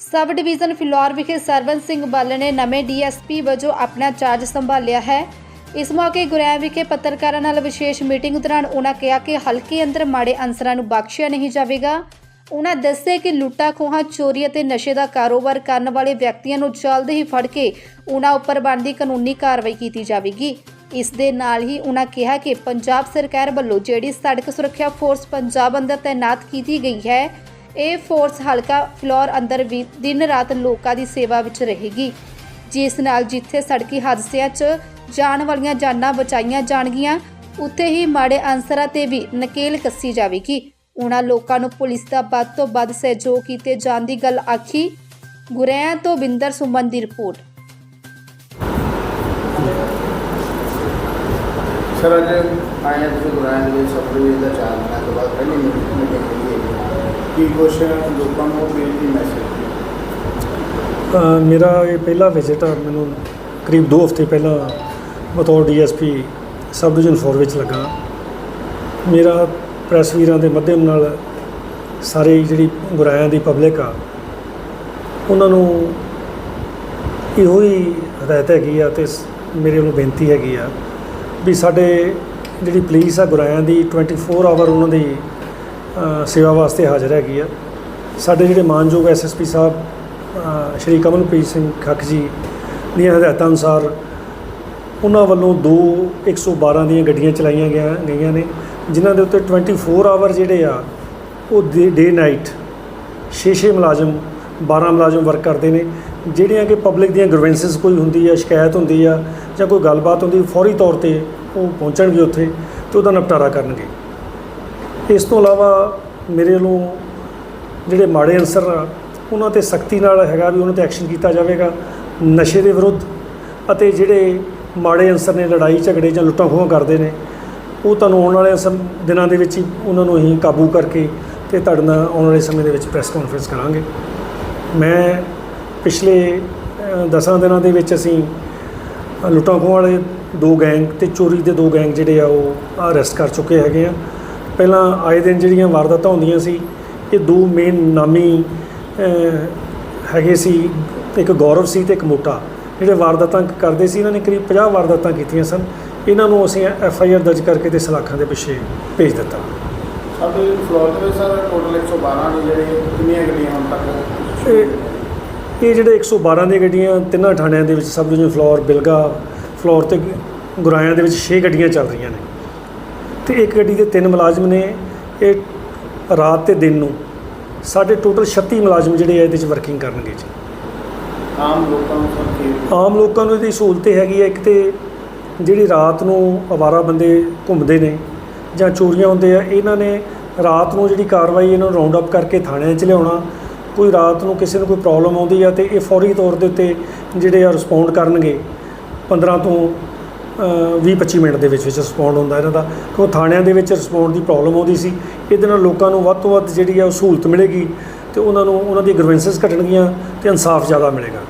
Sub division Phillaur ਵਿਖੇ ਸਰਵਨ ਸਿੰਘ ਬੱਲ ਨੇ ਨਵੇਂ ਡੀਐਸਪੀ ਵਜੋਂ ਆਪਣਾ ਚਾਰਜ ਸੰਭਾਲਿਆ ਹੈ। ਇਸ ਮੌਕੇ ਗੁਰੈਮ ਵਿਖੇ ਪੱਤਰਕਾਰਾਂ ਨਾਲ ਵਿਸ਼ੇਸ਼ ਮੀਟਿੰਗ ਦੌਰਾਨ ਉਹਨਾਂ ਕਿਹਾ ਕਿ ਹਲਕੇ ਅੰਦਰ ਮਾੜੇ ਅਨਸਰਾਂ ਨੂੰ ਬਖਸ਼ਿਆ ਨਹੀਂ ਜਾਵੇਗਾ। ਉਹਨਾਂ ਦੱਸਿਆ ਕਿ ਲੁੱਟਾਂ ਖੋਹਾਂ, ਚੋਰੀ ਅਤੇ ਨਸ਼ੇ ਦਾ ਕਾਰੋਬਾਰ ਕਰਨ ਵਾਲੇ ਵਿਅਕਤੀਆਂ ਨੂੰ ਜਲਦ ਹੀ ਫੜ ਕੇ ਉਹਨਾਂ ਉੱਪਰ ਬਣਦੀ ਕਾਨੂੰਨੀ ਕਾਰਵਾਈ ਕੀਤੀ ਜਾਵੇਗੀ। ਇਸ ਦੇ ਨਾਲ ਹੀ ਉਹਨਾਂ ਕਿਹਾ ਕਿ ਪੰਜਾਬ ਸਰਕਾਰ ਵੱਲੋਂ ਜਿਹੜੀ ਸੜਕ ਸੁਰੱਖਿਆ ਫੋਰਸ ਪੰਜਾਬ ਅੰਦਰ ਤਾਇਨਾਤ ਕੀਤੀ ਗਈ ਹੈ ਇਹ ਫੋਰਸ ਹਲਕਾ ਫਲੋਰ ਅੰਦਰ ਵੀ ਦਿਨ ਰਾਤ ਲੋਕਾਂ ਦੀ ਸੇਵਾ ਵਿੱਚ ਰਹੇਗੀ। ਜਿਸ ਨਾਲ ਜਿੱਥੇ ਸੜਕੀ ਹਾਦਸਿਆਂ 'ਚ ਜਾਣ ਵਾਲੀਆਂ ਜਾਨਾਂ ਬਚਾਈਆਂ ਜਾਣਗੀਆਂ, ਉੱਥੇ ਹੀ ਮਾੜੇ ਅਨਸਰਾਂ ਤੇ ਵੀ ਨਕੇਲ ਕੱਸੀ ਜਾਵੇਗੀ। ਉਹਨਾਂ ਲੋਕਾਂ ਨੂੰ ਪੁਲਿਸ ਦਾ ਵੱਧ ਤੋਂ ਵੱਧ ਸਹਿਯੋਗ ਕੀਤੇ ਜਾਣ ਦੀ ਗੱਲ ਆਖੀ, ਗੁਰੈਆਂ ਤੋਂ ਬਿੰਦਰ ਸੁਮਨ ਦੀ ਰਿਪੋਰਟ। ਸਰ, ਅੱਜ ਆਏ ਤੁਸੀਂ ਗੁਰਾਂ ਦੇ ਵਿੱਚ ਸਫਰ ਵੀ ਚਾਰ ਮਹੀਨਾ ਤੋਂ ਬਾਅਦ ਪਹਿਲੀ ਮੀਟਿੰਗ ਹੋਈ ਹੈ। ਕੀ ਕੁਛ ਲੋਕਾਂ ਨੂੰ ਬੇਨਤੀ ਮੈਸੇਜ ਮੇਰਾ ਇਹ ਪਹਿਲਾ ਵਿਜ਼ਿਟ ਆ, ਮੈਨੂੰ ਕਰੀਬ 2 ਹਫ਼ਤੇ ਪਹਿਲਾਂ ਬਤੌਰ ਡੀਐਸਪੀ ਸਬ ਡਿਵੀਜ਼ਨ 4 ਵਿੱਚ ਲੱਗਾ। ਮੇਰਾ ਪ੍ਰੈਸ ਵੀਰਾਂ ਦੇ ਮਾਧਿਅਮ ਨਾਲ ਸਾਰੇ ਜਿਹੜੀ ਗੁਰਾਇਆਂ ਦੀ ਪਬਲਿਕ ਆ, ਉਹਨਾਂ ਨੂੰ ਇਹੋ ਹੀ ਹਦਾਇਤ ਹੈਗੀ ਆ ਤੇ ਮੇਰੇ ਵੱਲੋਂ ਬੇਨਤੀ ਹੈਗੀ ਆ ਵੀ ਸਾਡੇ ਜਿਹੜੀ ਪੁਲਿਸ ਆ, ਗੁਰਾਇਆਂ ਦੀ 24 ਆਵਰ ਉਹਨਾਂ ਦੀ ਸੇਵਾ ਵਾਸਤੇ ਹਾਜ਼ਰ ਹੈਗੀ ਆ। ਸਾਡੇ ਜਿਹੜੇ ਮਾਨਯੋਗ ਐਸਐਸਪੀ ਸਾਹਿਬ ਸ਼੍ਰੀ ਕਮਲਪ੍ਰੀਤ ਸਿੰਘ ਖੱਖ ਜੀ ਦੀਆਂ ਹਦਾਇਤਾਂ ਅਨੁਸਾਰ ਉਹਨਾਂ ਵੱਲੋਂ ਦੋ 112 ਦੀਆਂ ਗੱਡੀਆਂ ਚਲਾਈਆਂ ਗਿਆ ਗਈਆਂ ਨੇ, ਜਿਨ੍ਹਾਂ ਦੇ ਉੱਤੇ 24 ਆਵਰ ਜਿਹੜੇ ਆ, ਉਹ ਡੇ ਨਾਈਟ 6-6 ਮੁਲਾਜ਼ਮ 12 ਮੁਲਾਜ਼ਮ ਵਰਕ ਕਰਦੇ ਨੇ, ਜਿਹੜੀਆਂ ਕਿ ਪਬਲਿਕ ਦੀਆਂ ਗ੍ਰਵੈਂਸਸ ਕੋਈ ਹੁੰਦੀ ਆ, ਸ਼ਿਕਾਇਤ ਹੁੰਦੀ ਆ ਜਾਂ ਕੋਈ ਗੱਲਬਾਤ ਹੁੰਦੀ, ਫੌਰੀ ਤੌਰ ਤੇ ਉਹ ਪਹੁੰਚਣਗੇ ਉੱਥੇ ਤੇ ਉਹਦਾ ਨਿਪਟਾਰਾ ਕਰਨਗੇ। ਇਸ ਤੋਂ ਇਲਾਵਾ ਮੇਰੇ ਵੱਲੋਂ ਜਿਹੜੇ ਮਾੜੇ ਅਨਸਰ ਆ ਉਹਨਾਂ ਤੇ ਸਖਤੀ ਨਾਲ ਹੈਗਾ ਵੀ ਉਹਨਾਂ ਤੇ ਐਕਸ਼ਨ ਕੀਤਾ ਜਾਵੇਗਾ ਨਸ਼ੇ ਦੇ ਵਿਰੁੱਧ ਅਤੇ ਜਿਹੜੇ ਮਾੜੇ ਅਨਸਰ ਨੇ ਲੜਾਈ ਝਗੜੇ ਜਾਂ ਲੁੱਟਾਂ ਖੋਹਾਂ ਕਰਦੇ ਨੇ ਉਹ ਤੁਹਾਨੂੰ ਆਉਣ ਵਾਲੇ ਸਮ ਦਿਨਾਂ ਦੇ ਵਿੱਚ ਹੀ ਉਹਨਾਂ ਨੂੰ ਅਸੀਂ ਕਾਬੂ ਕਰਕੇ ਤੇ ਤੁਹਾਡੇ ਨਾਲ ਆਉਣ ਵਾਲੇ ਸਮੇਂ ਦੇ ਵਿੱਚ ਪ੍ਰੈਸ ਕਾਨਫਰੰਸ ਕਰਾਂਗੇ। ਮੈਂ ਪਿਛਲੇ ਅ, ਦਸਾਂ ਦਿਨਾਂ ਦੇ ਵਿੱਚ ਅਸੀਂ ਲੁੱਟਾਂ ਖੋਹਾਂ ਵਾਲੇ ਦੋ ਗੈਂਗ ਤੇ ਚੋਰੀ ਦੇ ਦੋ ਗੈਂਗ ਜਿਹੜੇ ਆ ਉਹ ਅਰੈਸਟ ਕਰ ਚੁੱਕੇ ਹੈਗੇ ਆ। ਪਹਿਲਾਂ ਆਏ ਦਿਨ ਜਿਹੜੀਆਂ ਵਾਰਦਾਤਾਂ ਹੁੰਦੀਆਂ ਸੀ ਇਹ ਦੋ ਮੇਨ ਨਾਮੀ ਹੈਗੇ ਸੀ ਇੱਕ ਗੌਰਵ ਸੀ ਤੇ ਇੱਕ ਮੋਟਾ। ਜਿਹੜੇ ਵਾਰਦਾਤਾਂ ਕਰਦੇ ਸੀ ਇਹਨਾਂ ਨੇ ਕਰੀਬ 50 ਵਾਰਦਾਤਾਂ ਕੀਤੀਆਂ ਸਨ। ਇਹਨਾਂ ਨੂੰ ਅਸੀਂ ਐਫ ਆਈ ਆਰ ਦਰਜ ਕਰਕੇ ਤੇ ਸਲਾਖਾਂ ਦੇ ਪਿੱਛੇ ਭੇਜ ਦਿੱਤਾ। ਸਾਡੇ ਫਲੋਰ ਦੇ ਵਿੱਚ ਸਰ ਟੋਟਲ 112 ਨੇ ਜਿਹੜੇ ਕਿੰਨੀਆਂ ਗੱਡੀਆਂ ਹੁਣ ਤੱਕ? ਇਹ ਜਿਹੜੇ 112 ਦੀਆਂ ਗੱਡੀਆਂ ਤਿੰਨਾਂ ਥਾਣਿਆਂ ਦੇ ਵਿੱਚ ਸਬ ਡਿਵੀਜ਼ਨ ਫਲੋਰ ਬਿਲਗਾ ਫਲੋਰ ਤੇ ਗੁਰਾਇਆਂ ਦੇ ਵਿੱਚ 6 ਗੱਡੀਆਂ ਚੱਲ ਰਹੀਆਂ ਨੇ। ਤੇ ਇੱਕ ਗੱਡੀ ਦੇ ਤਿੰਨ ਮੁਲਾਜ਼ਮ ਨੇ। ਇਹ ਰਾਤ ਤੇ ਦਿਨ ਨੂੰ ਸਾਡੇ ਟੋਟਲ 36 ਮੁਲਾਜ਼ਮ ਜਿਹੜੇ ਆ ਇਹਦੇ ਵਿੱਚ ਵਰਕਿੰਗ ਕਰਨਗੇ ਜੀ। ਆਮ ਲੋਕਾਂ ਨੂੰ ਸਰ ਆਮ ਲੋਕਾਂ ਨੂੰ ਇਹਦੀ ਸਹੂਲਤ ਹੈਗੀ ਹੈ ਇੱਕ ਤੇ ਜਿਹੜੀ ਰਾਤ ਨੂੰ ਅਵਾਰਾ ਬੰਦੇ ਘੁੰਮਦੇ ਨੇ ਜਾਂ ਚੋਰੀਆਂ ਹੁੰਦੇ ਆ ਇਹਨਾਂ ਨੇ ਰਾਤ ਨੂੰ ਜਿਹੜੀ ਕਾਰਵਾਈ ਇਹਨਾਂ ਨੂੰ ਰਾਉਂਡ ਅਪ ਕਰਕੇ ਥਾਣਿਆਂ 'ਚ ਲਿਆਉਣਾ। ਕੋਈ ਰਾਤ ਨੂੰ ਕਿਸੇ ਨੂੰ ਕੋਈ ਪ੍ਰੋਬਲਮ ਆਉਂਦੀ ਆ ਤੇ ਇਹ ਫੌਰੀ ਤੌਰ ਦੇ ਉੱਤੇ ਜਿਹੜੇ ਆ ਰਿਸਪੌਂਡ ਕਰਨਗੇ। 15 ਤੋਂ 20-25 ਮਿੰਟ ਦੇ ਵਿੱਚ ਵਿੱਚ ਰਿਸਪੌਂਡ ਹੁੰਦਾ ਇਹਨਾਂ ਦਾ। ਕਿਉਂ ਥਾਣਿਆਂ ਦੇ ਵਿੱਚ ਰਿਸਪੌਂਡ ਦੀ ਪ੍ਰੋਬਲਮ ਆਉਂਦੀ ਸੀ। ਇਹਦੇ ਨਾਲ ਲੋਕਾਂ ਨੂੰ ਵੱਧ ਤੋਂ ਵੱਧ ਜਿਹੜੀ ਆ ਉਹ ਸਹੂਲਤ ਮਿਲੇਗੀ ਤੇ ਉਹਨਾਂ ਨੂੰ, ਉਹਨਾਂ ਦੀ ਗ੍ਰਵੈਂਸਸ ਘਟਣਗੀਆਂ ਤੇ ਇਨਸਾਫ ਜ਼ਿਆਦਾ ਮਿਲੇਗਾ।